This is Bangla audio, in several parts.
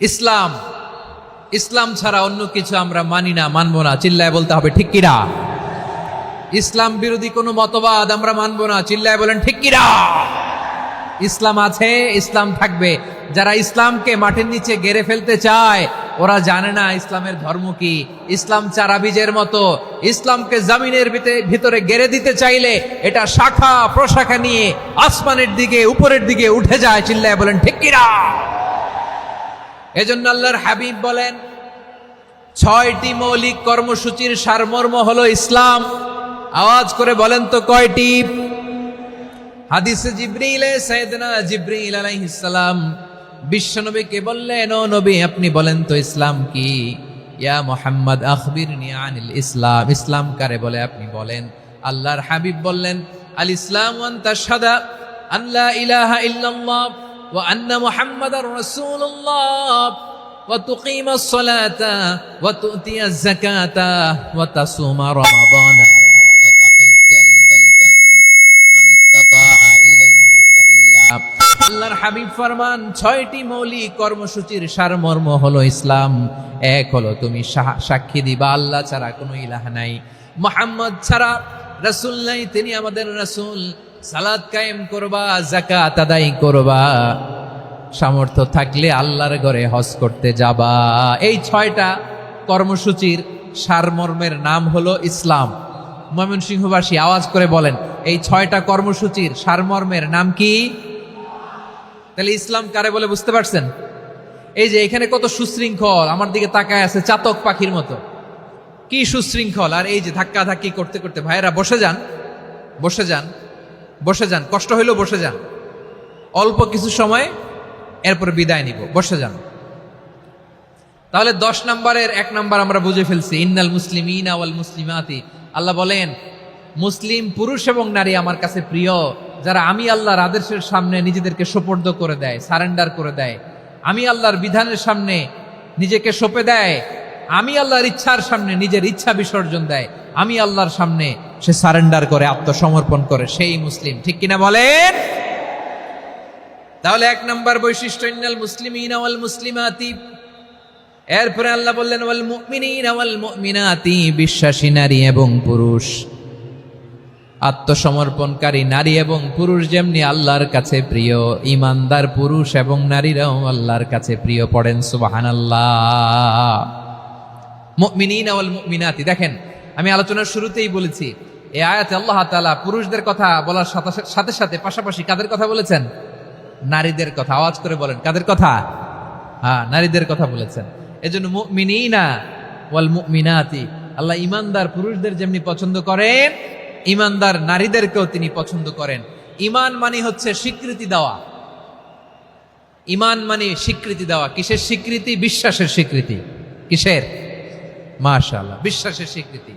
ইসলাম ইসলাম ছাড়া অন্য কিছু আমরা মানি না, মানবো না, চিল্লায় বলতে হবে, ঠিক কিরা ইসলাম বিরোধী কোনো মতবাদ আমরা মানবো না, চিল্লায় বলেন, ঠিক কিরা ইসলাম আছে, ইসলাম থাকবে। যারা ইসলামকে মাটির নিচে গেড়ে ফেলতে চায়, ওরা জানে না ইসলামের ধর্ম কি। ইসলাম চারা বীজের মতো, ইসলামকে জামিনের ভিতে- ভিতরে গেড়ে দিতে চাইলে এটা শাখা, প্রশাখা নিয়ে আসমানের দিকে, উপরের দিকে উঠে যায়, চিল্লায় বলেন, ঠিক কিরা এজন্য আল্লাহর হাবিব বলেন, ছয়টি মৌলিক কর্মসূচির সারমর্ম হলো ইসলাম। আওয়াজ করে বলেন তো কয়টি? হাদিসে জিব্রিলে সাইয়েদনা জিব্রিল আলাইহিস সালাম বিশ্বনবীকে বললেন, ও নবী, আপনি বলেন তো ইসলাম কি? ইয়া মুহাম্মদ, আখবিরনি আনিল ইসলাম। ইসলাম কারে বলে আপনি বলেন? আল্লাহর হাবিব বললেন, আল ইসলাম ওয়ান তাশহাদা আন লা ইলাহা ইল্লাল্লাহ। ওয়া আন্না মুহাম্মাদার রাসূলুল্লাহ وتقيم الصلاة وتؤتي الزكاة وتصوم رمضان وتحج البيت من استطاع إليه سبيلا আল্লাহর হাবিব ফরমান ছয়টি মৌলিক কর্মসূচির সারমর্ম হলো ইসলাম এক হলো তুমি সা- সাক্ষী দিবা আল্লাহ ছাড়া কোনো ইলাহ নাই মোহাম্মদ ছাড়া রাসূল নাই তিনি আমাদের রাসূল সালাত কায়েম করবা জাকাত আদায় করবা। সামর্থ্য থাকলে আল্লাহর ঘরে হজ করতে যাবা। এই ছয়টা কর্মসূচির সারমর্মের নাম হলো ইসলাম। ময়মনসিংহবাসী আওয়াজ করে বলেন, এই ছয়টা কর্মসূচির সারমর্মের নাম কি? তাহলে ইসলাম কারে বলে বুঝতে পারছেন? এই যে এখানে কত সুশৃঙ্খল, আমার দিকে তাকায় আছে চাতক পাখির মতো। কি সুশৃঙ্খল, আর এই যে ধাক্কা ধাক্কি করতে করতে ভাইয়েরা বসে যান বসে যান। বসে যান, কষ্ট হইলেও বসে যান। অল্প কিছু সময়, এরপর বিদায় নিব, বসে যান। তাহলে দশ নম্বরের এক নম্বর আমরা বুঝে ফেলছি, ইন্নাল মুসলিমিন আওয়াল মুসলিমাতি। আল্লাহ বলেন, মুসলিম পুরুষ এবং নারী আমার কাছে প্রিয়, যারা আমি আল্লাহর আদেশের সামনে নিজেদেরকে সোপর্দ করে দেয়, সারেন্ডার করে দেয়। আমি আল্লাহর বিধানের সামনে নিজেকে সঁপে দেয়। আমি আল্লাহর ইচ্ছার সামনে নিজের ইচ্ছা বিসর্জন দেয়। আমি আল্লাহর সামনে সে সারেন্ডার করে, আত্মসমর্পণ করে, সেই মুসলিম। ঠিক কিনা বলেন? তাহলে এক নম্বর বৈশিষ্ট্য, ইন্নাল মুসলিমিন ওয়াল মুসলিমাতি। এরপরে আল্লাহ বললেন, ওয়াল মুমিনিন ওয়াল মুমিনাতি, বিশ্বাসী নারী এবং পুরুষ। আত্মসমর্পণকারী নারী এবং পুরুষ যেমনি আল্লাহর কাছে প্রিয়, ইমানদার পুরুষ এবং নারীরাও আল্লাহর কাছে প্রিয় পড়েন, সুবহানাল্লাহ। মুমিনিন ওয়াল মুমিনাতি, দেখেন আমি আলোচনার শুরুতেই বলেছি, এই আয়াতে আল্লাহ তাআলা পুরুষদের কথা বলার সাথে সাথে পাশাপাশি কাদের কথা বলেছেন? নারীদের কথা, আওয়াজ করে বলেন, কাদের কথা? হ্যাঁ নারীদের কথা বলেছেন। এজন্য মুমিনিনা ওয়াল মুমিনাতি, আল্লাহ ইমানদার পুরুষদের যেমনি পছন্দ করেন ইমানদার নারীদেরকেও তিনি পছন্দ করেন। ইমান মানে হচ্ছে স্বীকৃতি দেওয়া। ইমান মানে স্বীকৃতি দেওয়া। কিসের স্বীকৃতি? বিশ্বাসের স্বীকৃতি। কিসের? মাশাআল্লাহ, বিশ্বাসের স্বীকৃতি।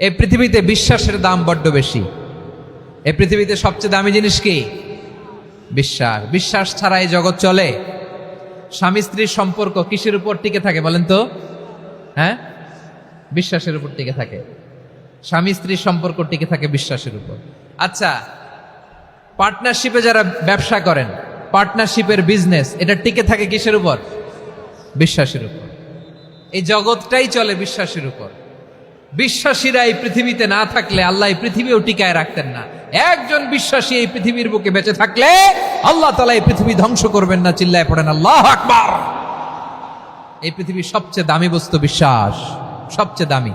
এই পৃথিবীতে বিশ্বাসের দাম বড্ড বেশি। এই পৃথিবীতে সবচেয়ে দামি জিনিস কি? বিশ্বাস। বিশ্বাস ছাড়া এই জগৎ চলে। স্বামী স্ত্রীর সম্পর্ক কিসের উপর টিকে থাকে বলেন তো? হ্যাঁ? বিশ্বাসের উপর টিকে থাকে। স্বামী স্ত্রীর সম্পর্ক টিকে থাকে বিশ্বাসের উপর। আচ্ছা পার্টনারশিপে যারা ব্যবসা করেন পার্টনারশিপের বিজনেস এটা টিকে থাকে কিসের উপর? বিশ্বাসের উপর। এই জগৎটাই চলে বিশ্বাসের উপর। বিশ্বাসীরা এই পৃথিবীতে না থাকলে আল্লাহ এই পৃথিবীও টিকায় রাখতেন না। একজন বিশ্বাসী এই পৃথিবীর বুকে বেঁচে থাকলে আল্লাহ তালা এই পৃথিবী ধ্বংস করবেন না, চিল্লায় পড়েন, আল্লাহ আকবার! এই পৃথিবীর সবচেয়ে দামি বস্তু বিশ্বাস, সবচেয়ে দামি।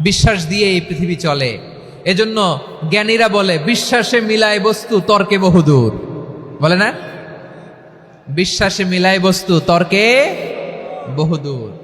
বিশ্বাস দিয়ে এই পৃথিবী চলে। এজন্য জ্ঞানীরা বলে, বিশ্বাসে মিলায় বস্তু, তর্কে বহুদূর। বলে না? বিশ্বাসে মিলায় বস্তু, তর্কে বহুদূর।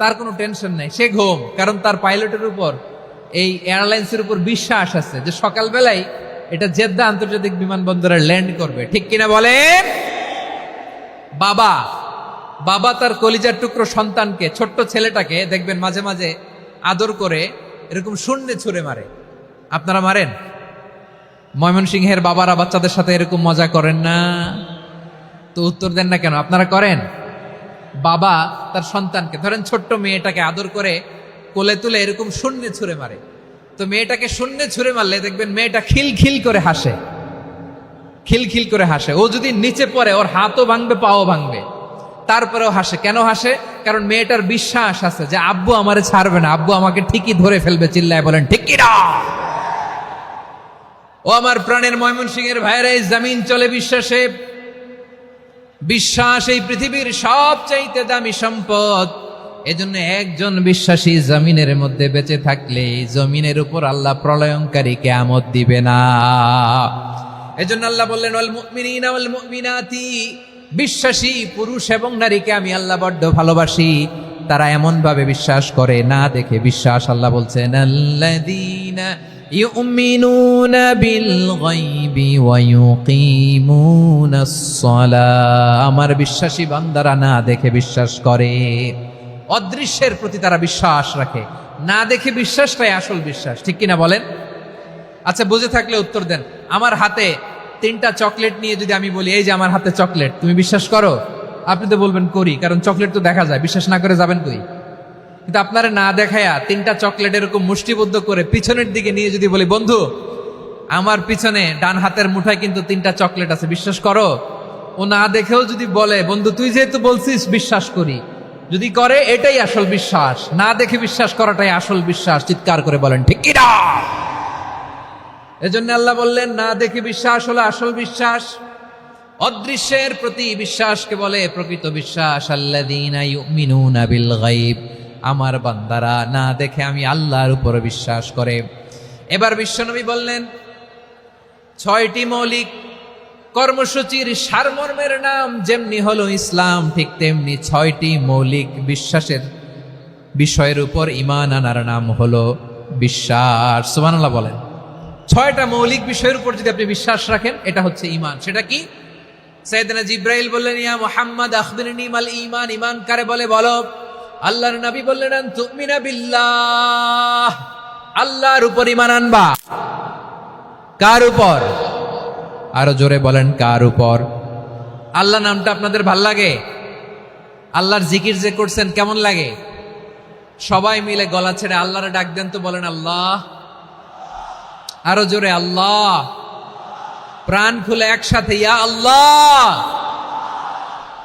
তার কোনো টেনশন নেই। সে ঘুম, কারণ তার পাইলটের উপর, এই এয়ারলাইন্সের উপর বিশ্বাস আছে যে সকালবেলায় এটা জেদ্দা আন্তর্জাতিক বিমানবন্দরে ল্যান্ড করবে। ঠিক কিনা বলেন? বাবা বাবা তার কলিজার টুকরো সন্তানকে, ছোট্ট ছেলেটাকে, দেখবেন মাঝে মাঝে আদর করে এরকম শূন্যে ছুঁড়ে মারে। আপনারা মারেন? ময়মনসিংহের বাবারা বাচ্চাদের সাথে এরকম মজা করেন না? তো উত্তর দেন না কেন? আপনারা করেন? বাবা তার সন্তানকে, ধরেন ছোট্ট মেয়েটাকে আদর করে কোলে তুলে এরকম শূন্যে ছুঁড়ে মারে। তো মেয়েটাকে শূন্যে ছুঁড়ে মারলে দেখবেন মেয়েটা খিলখিল করে হাসে। খিলখিল করে হাসে। ও যদি নিচে পড়ে, ওর হাতও ভাঙবে, পাও ভাঙবে। তারপরেও হাসে। কেন হাসে? কারণ মেয়েটার বিশ্বাস আছে যে আব্বু আমারে ছাড়বে না। আব্বু আমাকে ঠিকই ধরে ফেলবে, চিল্লায় বলেন, ঠিক কিনা ও আমার প্রাণের ময়মনসিংহের ভাইরা এই জমিন চলে বিশ্বাসে। বিশ্বাস এই পৃথিবীর সবচাইতে দামি সম্পদ। এজন্য একজন বিশ্বাসী জমিনের মধ্যে বেঁচে থাকলে জমিনের উপর আল্লাহ প্রলয়ঙ্কারী কেয়ামত দিবে না। এজন্য আল্লাহ বললেন, ওয়াল মুমিনাতি। বিশ্বাসী, পুরুষ এবং নারীকে আমি আল্লাহ বড্ড ভালোবাসি। তারা এমন ভাবে বিশ্বাস করে, না দেখে বিশ্বাস। আল্লাহ বলছেন, আল্লাযীনা গায়বি ওয়া ইউকিমুনাস সালাহ আমার বিশ্বাসী বান্দারা না দেখে বিশ্বাস করে। অদৃশ্যের প্রতি তারা বিশ্বাস রাখে। না দেখে বিশ্বাসটাই আসল বিশ্বাস। ঠিক কিনা বলেন? আচ্ছা বুঝে থাকলে উত্তর দেন। আমার হাতে তিনটা চকলেট নিয়ে যদি আমি বলি, এই যে আমার হাতে চকলেট, তুমি বিশ্বাস করো? আপনি তো বলবেন, করি, কারণ চকলেট তো দেখা যায়। বিশ্বাস না করে যাবেন কই? কিন্তু আপনারা না দেখায়া তিনটা চকলেট এরকম মুষ্টিবদ্ধ করে পিছনের দিকে নিয়ে যদি বলি, বন্ধু, আমার পিছনে ডান হাতের মুঠায় কিন্তু তিনটা চকলেট আছে, বিশ্বাস করো? ও না দেখেও যদি বলে, বন্ধু, তুই যেহেতু বলছিস, বিশ্বাস করি। যদি করে, এটাই আসল বিশ্বাস। না দেখে বিশ্বাস করাটাই আসল বিশ্বাস, চিৎকার করে বলেন, ঠিক কিনা? এজন্য আল্লাহ বললেন, না দেখে বিশ্বাস হলো আসল বিশ্বাস। অদৃশ্যের প্রতি বিশ্বাসকে বলে প্রকৃত বিশ্বাস বিল গায়ব। আমার বান্দারা, না দেখে আমি আল্লাহর উপর বিশ্বাস করে। এবার বিশ্বনবী বললেন, ছয়টি মৌলিক কর্মসূচির সারমর্মের নাম যেমনি হলো ইসলাম, ঠিক তেমনি ছয়টি মৌলিক বিশ্বাসের বিষয়ের উপর ইমান আনার নাম হলো বিশ্বাস। সুবহানাল্লাহ বলেন, ছয়টা মৌলিক বিষয়ের উপর যদি আপনি বিশ্বাস রাখেন, এটা হচ্ছে ইমান সেটা কি? সৈয়দনা জিব্রাইল বললেন, ইয়া মুহাম্মদ, আখবিরনি মাল ইমান ঈমান কারে বলে? বলো। আল্লাহর নবী বললেন তুমিনা বিল্লাহ। আল্লাহর উপর ঈমান আনবা। কার উপর? আরও জোরে বলেন, কার উপর? আল্লাহ নামটা আপনাদের ভালো লাগে? আল্লাহর জিকির যে করছেন কেমন লাগে? সবাই মিলে গলা ছেড়ে আল্লাহরে ডাক দেন তো বলেন, আল্লাহ। আরও জোরে, আল্লাহ। প্রাণ খুলে একসাথে, ইয়া আল্লাহ।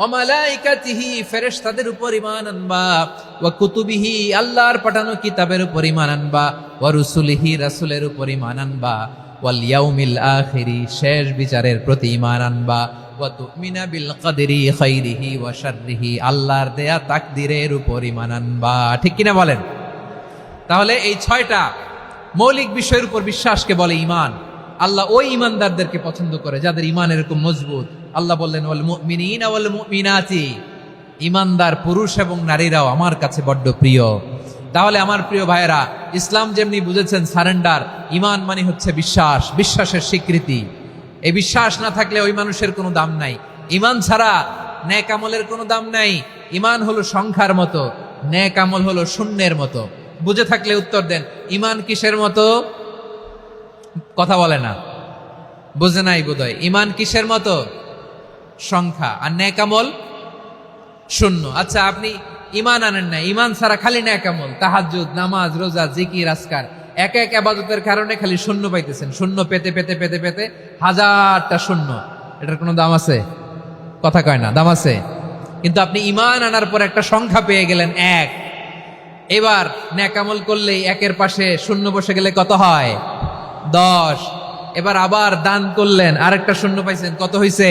ও মালাইকাতিহি ফেরেশতাদের উপর ইমান আনবা। ওয়া কুতুবিহি আল্লাহর পাঠানো কিতাবের উপর ইমান আনবা। ওয়া রুসুলিহি রাসূলের উপর ইমান আনবা। ওয়াল ইয়াউমিল আখিরি, শেষ বিচারের প্রতি ইমান আনবা। ওয়া তুমিনা বিল কদরি খাইরিহি ওয়া শাররিহি, আল্লাহর দেয়া তাকদিরের উপর ইমান আনবা। ঠিক কিনা বলেন? তাহলে এই ছয়টা মৌলিক বিষয়ের উপর বিশ্বাসকে বলে ইমান আল্লাহ ওই ইমানদারদেরকে পছন্দ করে, যাদের ইমান এরকম মজবুত। আল্লাহ বললেন, ওয়াল মুমিনিনা ওয়াল মুমিনাতি। ইমানদার পুরুষ এবং নারীরাও আমার কাছে বড্ড প্রিয়। তাহলে আমার প্রিয় ভাইয়েরা, ইসলাম যেমনি বুঝেছেন, সারেন্ডার, ইমান মানে হচ্ছে বিশ্বাস, বিশ্বাসের স্বীকৃতি। এই বিশ্বাস না থাকলে ওই মানুষের কোনো দাম নাই। ইমান ছাড়া ন্যাক আমলের কোনো দাম নাই। ইমান হলো সংখ্যার মতো, ন্যাক আমল হলো শূন্যের মতো। বুঝে থাকলে উত্তর দেন, ইমান কিসের মতো? কথা বলে না। বুঝে নাই বোধহয়। ইমান কিসের মতো? সংখ্যা। আর ন্যাক আমল শূন্য। আচ্ছা আপনি ইমান আনেন না ইমান ছাড়া খালি ন্যাক আমল তাহাজ্জুদ, নামাজ, রোজা, জিকির আসকার এক এক আবাদতের কারণে খালি শূন্য পাইতেছেন। শূন্য পেতে পেতে পেতে পেতে হাজারটা শূন্য। এটার কোনো দাম আছে? কথা কয় না, দাম আছে। কিন্তু আপনি ইমান আনার পর একটা সংখ্যা পেয়ে গেলেন এক। এবার ন্যাকামল করলেই একের পাশে শূন্য বসে গেলে কত হয়? দশ। এবার আবার দান করলেন, আরেকটা শূন্য পাইছেন, কত হইছে?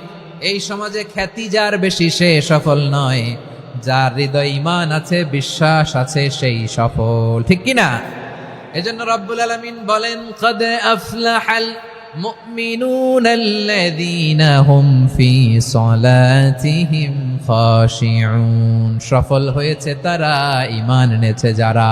এই সমাজে খ্যাতি যার বেশি, সে সফল নয়। যার হৃদয় ইমান আছে, বিশ্বাস আছে, সেই সফল। ঠিক কি না এজন্য রব্বুল আলামিন বলেন, কদ আফলাহাল আল্লাযীনা হুম ফি সলাতিহিম খাশিউন। সফল হয়েছে তারা, ঈমান এনেছে যারা।